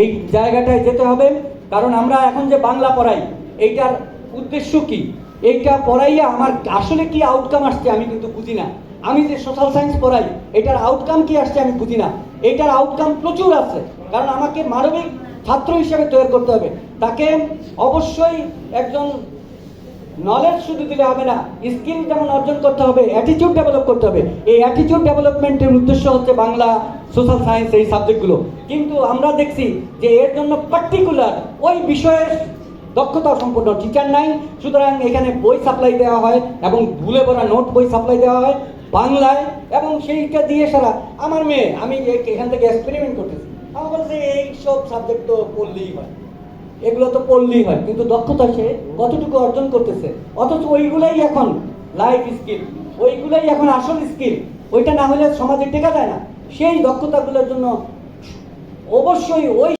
এই জায়গাটায় যেতে হবে, কারণ আমরা এখন যে বাংলা পড়াই, এইটার উদ্দেশ্য কি? এইটা পড়াইয়া আমার আসলে কি আউটকাম আসছে আমি কিন্তু বুঝি না। আমি যে সোশ্যাল সায়েন্স পড়াই, এটার আউটকাম কি আসছে আমি বুঝি না। এটার আউটকাম প্রচুর আছে, কারণ আমাকে মানবিক ছাত্র হিসেবে তৈরি করতে হবে। তাকে অবশ্যই একজন নলেজ শুধু দিলে হবে না স্কিল যেমন অর্জন করতে হবে অ্যাটিটিউড ডেভেলপ করতে হবে। এই অ্যাটিটিউড ডেভেলপমেন্টের উদ্দেশ্য হচ্ছে বাংলা সোশ্যাল সায়েন্স এই সাবজেক্টগুলো কিন্তু আমরা দেখছি যে এর জন্য পার্টিকুলার ওই বিষয়ের দক্ষতা সম্পন্ন টিচার নাই। সুতরাং এখানে বই সাপ্লাই দেওয়া হয় এবং ভুলে ভরা নোট বই সাপ্লাই দেওয়া হয় বাংলায় এবং সেইটা দিয়ে সারা আমার মেয়ে, আমি এখান থেকে এক্সপেরিমেন্ট করতেছি। আমার বলছে, এই সব সাবজেক্ট তো পড়লেই হয়। এগুলো তো পড়লেই হয়, কিন্তু দক্ষতা সে কতটুকু অর্জন করতেছে? অথচ ওইগুলাই এখন লাইফ স্কিল ওইগুলাই এখন আসল স্কিল ওইটা না হলে সমাজে টেকা যায় না। সেই দক্ষতাগুলোর জন্য অবশ্যই ওই